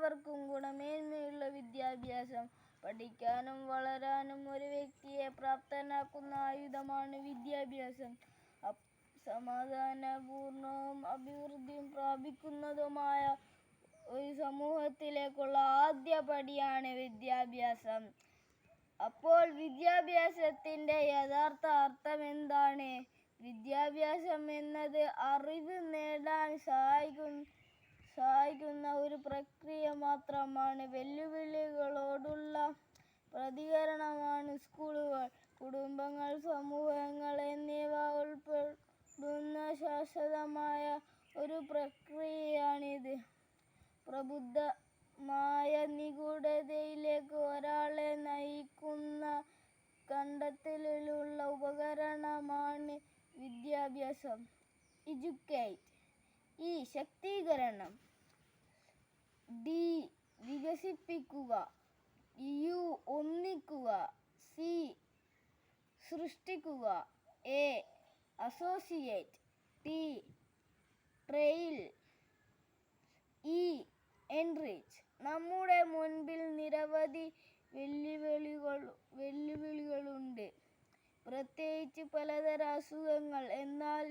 എല്ലാവർക്കും ഗുണമേന്മയുള്ള വിദ്യാഭ്യാസം. പഠിക്കാനും വളരാനും ഒരു വ്യക്തിയെ പ്രാപ്തനാക്കുന്ന ആയുധമാണ് വിദ്യാഭ്യാസം. സമാധാനപൂർണവും അഭിവൃദ്ധിയും പ്രാപിക്കുന്നതുമായ ഒരു സമൂഹത്തിലേക്കുള്ള ആദ്യ പടിയാണ് വിദ്യാഭ്യാസം. അപ്പോൾ വിദ്യാഭ്യാസത്തിന്റെ യഥാർത്ഥ അർത്ഥം എന്താണ്? വിദ്യാഭ്യാസം എന്നത് അറിവ് നേടാൻ സഹായിക്കുന്ന മാത്രമാണ് വെല്ലുവിളികളോടുള്ള പ്രതികരണമാണ് സ്കൂളുകൾ. കുടുംബങ്ങൾ സമൂഹങ്ങൾ എന്നിവ ഉൾപ്പെടുന്ന ശാശ്വതമായ ഒരു പ്രക്രിയയാണിത്. പ്രബുദ്ധമായ നിഗൂഢതയിലേക്ക് ഒരാളെ നയിക്കുന്ന കണ്ടെത്തലിലുള്ള ഉപകരണമാണ് വിദ്യാഭ്യാസം. എഡ്യൂക്കേറ്റ് ഈ ശക്തീകരണം വികസിപ്പിക്കുക യു ഒന്നിക്കുക. സി സൃഷ്ടിക്കുക. A associate. T trail. E enrich. നമ്മുടെ മുൻപിൽ നിരവധി വെല്ലുവിളികൾ വെല്ലുവിളികളുണ്ട്. പ്രത്യേകിച്ച് പലതരം അസുഖങ്ങൾ. എന്നാൽ